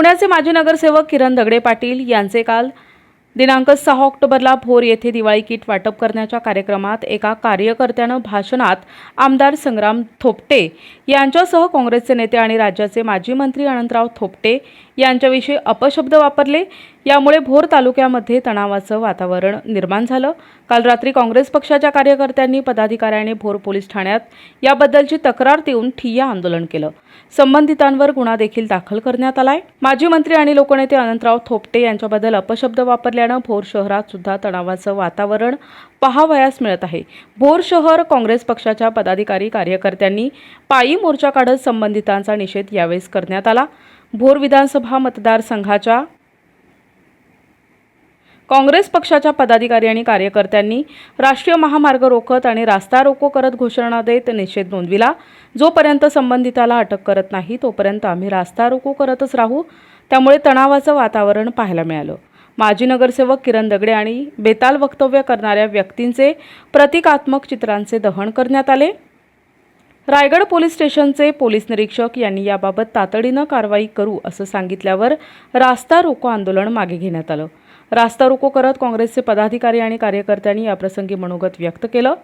पुण्याचे माजी नगरसेवक किरण दगडे पाटील यांचे काल दिनांक सहा ऑक्टोबरला भोर येथे दिवाळी किट वाटप करण्याच्या कार्यक्रमात एका कार्यकर्त्यानं भाषणात आमदार संग्राम थोपटे यांच्यासह काँग्रेसचे नेते आणि राज्याचे माजी मंत्री अनंतराव थोपटे यांच्याविषयी अपशब्द वापरले. यामुळे भोर तालुक्यामध्ये तणावाचं वातावरण निर्माण झालं. काल रात्री काँग्रेस पक्षाच्या कार्यकर्त्यांनी पदाधिकाऱ्याने भोर पोलीस ठाण्यात याबद्दलची तक्रार देऊन ठिय्या आंदोलन केलं. संबंधितांवर गुन्हा देखील दाखल करण्यात आलाय. माजी मंत्री आणि लोकनेते अनंतराव थोपटे यांच्याबद्दल अपशब्द वापरल्यानं भोर शहरात सुद्धा तणावाचं वातावरण पहावयास मिळत आहे. भोर शहर काँग्रेस पक्षाच्या पदाधिकारी कार्यकर्त्यांनी पायी मोर्चा काढत संबंधितांचा निषेध यावेळेस करण्यात आला. भोर विधानसभा मतदारसंघाच्या काँग्रेस पक्षाच्या पदाधिकारी आणि कार्यकर्त्यांनी राष्ट्रीय महामार्ग रोखत आणि रास्ता रोको करत घोषणा देत निषेध नोंदविला. जोपर्यंत संबंधिताला अटक करत नाही तोपर्यंत आम्ही रास्ता रोको करतच राहू. त्यामुळे तणावाचं वातावरण पाहायला मिळालं. माजी नगरसेवक किरण दगडे आणि बेताल वक्तव्य करणाऱ्या व्यक्तींचे प्रतिकात्मक चित्रांचे दहन करण्यात आले. रायगड पोलीस स्टेशनचे पोलीस निरीक्षक यांनी याबाबत तातडीनं कारवाई करू असं सांगितल्यावर रास्ता रोको आंदोलन मागे घेण्यात आलं. रास्ता रोको करत काँग्रेसचे पदाधिकारी आणि कार्यकर्त्यांनी याप्रसंगी मनोगत व्यक्त केलं.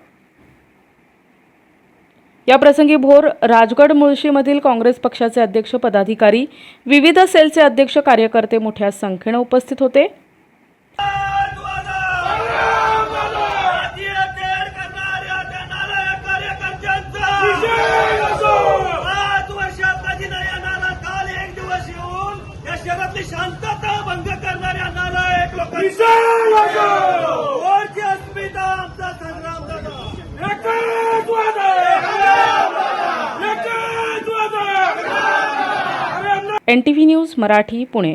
याप्रसंगी भोर राजगड मुळशीमधील काँग्रेस पक्षाचे अध्यक्ष पदाधिकारी विविध सेलचे अध्यक्ष कार्यकर्ते मोठ्या संख्येनं उपस्थित होते. शहरातली शांतता भंग करणाऱ्या नालायक लोकांचा वरची अस्मिता आमचा संग्राम दादा. एकच वादा एकच वादा N T V news Marathi Pune.